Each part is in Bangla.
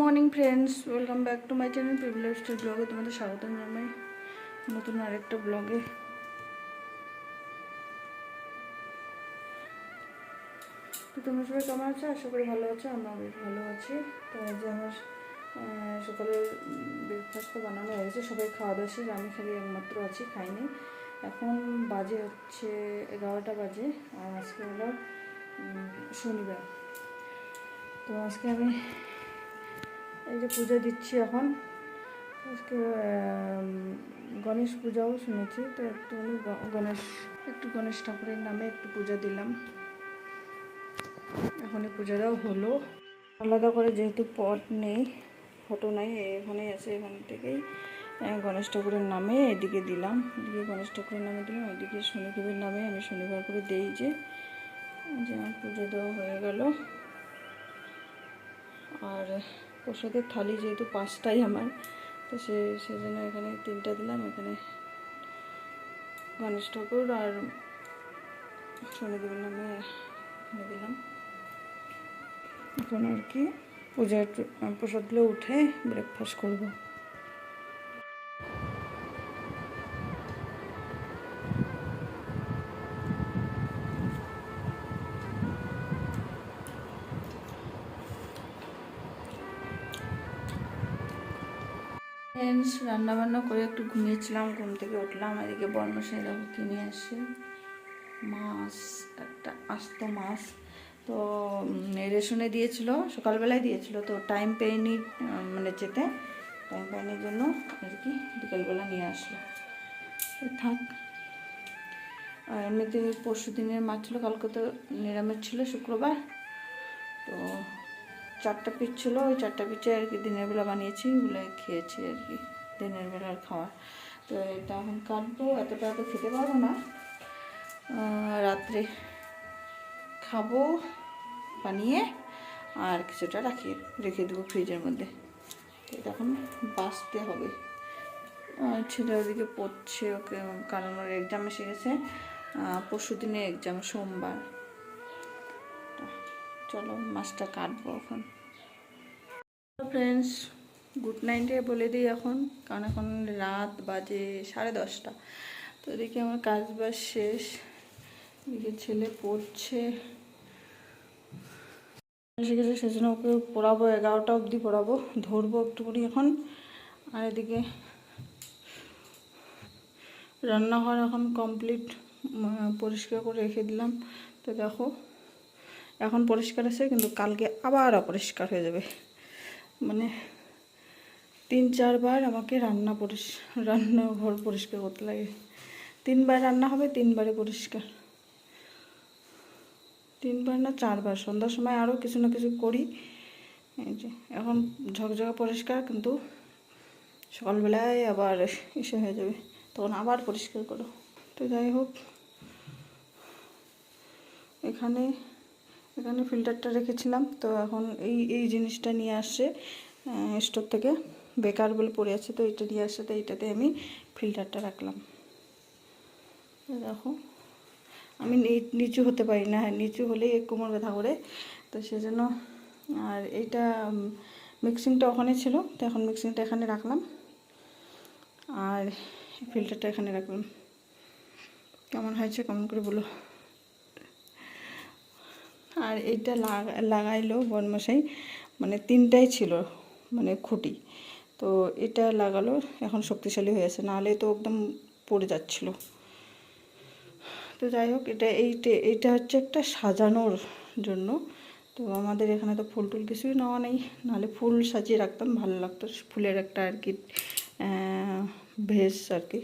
Morning friends welcome back to my channel privilege ব্লগে তোমাদের স্বাগত জানাই নতুন আরেকটা ব্লগে তো তোমরা সবাই কেমন আছো? আশা করি ভালো আছো আমরা বেশ ভালো আছি। তো আজ আমার সকালে ব্রেকফাস্টটা বানানো হয়ে গেছে সবাই খাওয়া দাওয়া শেষ, আমি খালি একমাত্র আছি, খাইনি। এখন বাজে হচ্ছে এগারোটা বাজে, আর আজকে হলো শনিবার। তো আজকে আমি এই যে পুজো দিচ্ছি এখন। আজকে গণেশ পূজাও শুনেছি, তো একটু গণেশ একটু গণেশ ঠাকুরের নামে একটু পূজা দিলাম। এখনই পূজাটাও হলো। আলাদা করে যেহেতু পট নেই, ফটো নাই, এখানে আছে এখান থেকেই গণেশ ঠাকুরের নামে এদিকে দিলাম। এদিকে গণেশ ঠাকুরের নামে দিলাম, ওইদিকে শনিদেবের নামে আমি শনিবার করে দেই যে যে আমার পুজো দেওয়া হয়ে গেল। আর প্রসাদের থালি যেহেতু পাঁচটাই আমার, তো সে, সেজন্য এখানে তিনটা দিলাম। এখানে গণেশ ঠাকুর আর শনিদেবের নামে দিলাম। এখন আর কি পূজার প্রসাদগুলো উঠে ব্রেকফাস্ট করব। রান্না বান্না করে একটু ঘুমিয়েছিলাম, ঘুম থেকে উঠলাম, এদিকে বর্মশাই দেখো কিনে আসে। মাছ, একটা আস্ত মাছ। তো রেশনে দিয়েছিল, সকালবেলায় দিয়েছিল, তো টাইম পেয়নি মানে যেতে। টাইম পাইনি জন্য আর কি বিকালবেলা নিয়ে আসলো। থাক। আর এমনিতে পরশু দিনের মাছ ছিল, কালকে তো নিরামিষ ছিল, শুক্রবার। তো চারটা পিস ছিল, ওই চারটা পিসে আর কি দিনের বেলা বানিয়েছি ওগুলো খেয়েছি আর কি। দিনের বেলার খাওয়া তো এটা এখন কাটবো এতটা তো খেতে পারব না। রাত্রে খাব, বানিয়ে, আর কিছুটা রাখিয়ে, রেখে দেবো ফ্রিজের মধ্যে। এটা এখন বাঁচতে হবে। আর ছেলে ওদিকে পড়ছে, ওকে কারণ ওর এক্সাম এসে গেছে। পরশু দিনে এক্সাম সোমবার। চলো, মাছটা কাটবো এখন। ফ্রেন্ডস গুড নাইটে বলে দিই এখন, কারণ এখন রাত বাজে সাড়ে দশটা। তো এদিকে আমার কাজ বাজ শেষ। এদিকে ছেলে পড়ছে। গেছে সেজন্য ওকে পড়াবো, এগারোটা অবধি পড়াবো, ধরবো একটুখানি এখন। আর এদিকে রান্নাঘর এখন কমপ্লিট পরিষ্কার করে রেখে দিলাম। তো দেখো, এখন পরিষ্কার আছে, কিন্তু কালকে আবার অপরিষ্কার হয়ে যাবে। মানে তিন, চারবার আমাকে রান্না পরিষ্কার রান্নাঘর পরিষ্কার করতে লাগে। তিনবার রান্না হবে, তিনবারে পরিষ্কার। তিনবার না চারবার, সন্ধ্যার সময় আরও কিছু না কিছু করি। এই যে, এখন ঝকঝকা পরিষ্কার, কিন্তু সকালবেলায় আবার এসে হয়ে যাবে। তখন আবার পরিষ্কার করো। তো যাই হোক, এখানে এখানে ফিল্টারটা রেখেছিলাম। তো এখন এই এই জিনিসটা নিয়ে আসছে স্টোর থেকে। বেকার বলে পড়ে আছে, তো এটা নিয়ে আসছে তো এইটাতে আমি ফিল্টারটা রাখলাম। দেখো। আমি নিচু হতে পারি না হ্যাঁ নিচু হলেই কোমর ব্যথা করে। তো সেজন্য, আর এইটা মিক্সিংটা ওখানে ছিল, তো এখন মিক্সিংটা এখানে রাখলাম। আর ফিল্টারটা এখানে রাখলাম। কেমন হয়েছে কেমন করে বলো। আর এইটা লাগা, লাগাইলো বনমশাই মানে তিনটাই ছিল মানে খুঁটি। তো এটা লাগালো, এখন শক্তিশালী হয়েছে নাহলে তো একদম পড়ে যাচ্ছিল। তো যাই হোক, এটা এইটা এটা হচ্ছে একটা সাজানোর জন্য। তো আমাদের এখানে তো ফুল টুল কিছুই নেওয়া নেই। নাহলে ফুল সাজিয়ে রাখতাম, ভালো লাগতো। ফুলের একটা আর কি ভেস আর কি।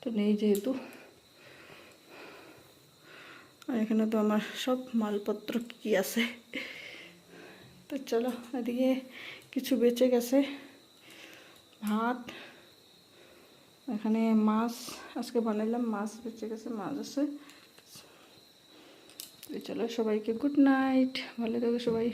তো নেই যেহেতু। আর এখানে তো আমার সব মালপত্র কী আছে। তো চলো, এদিকে কিছু বেঁচে গেছে। ভাত। এখানে মাছ, আজকে বানাইলাম মাছ, বেঁচে গেছে, মাছ আছে। চলো সবাইকে গুড নাইট। ভালো থাকো সবাই।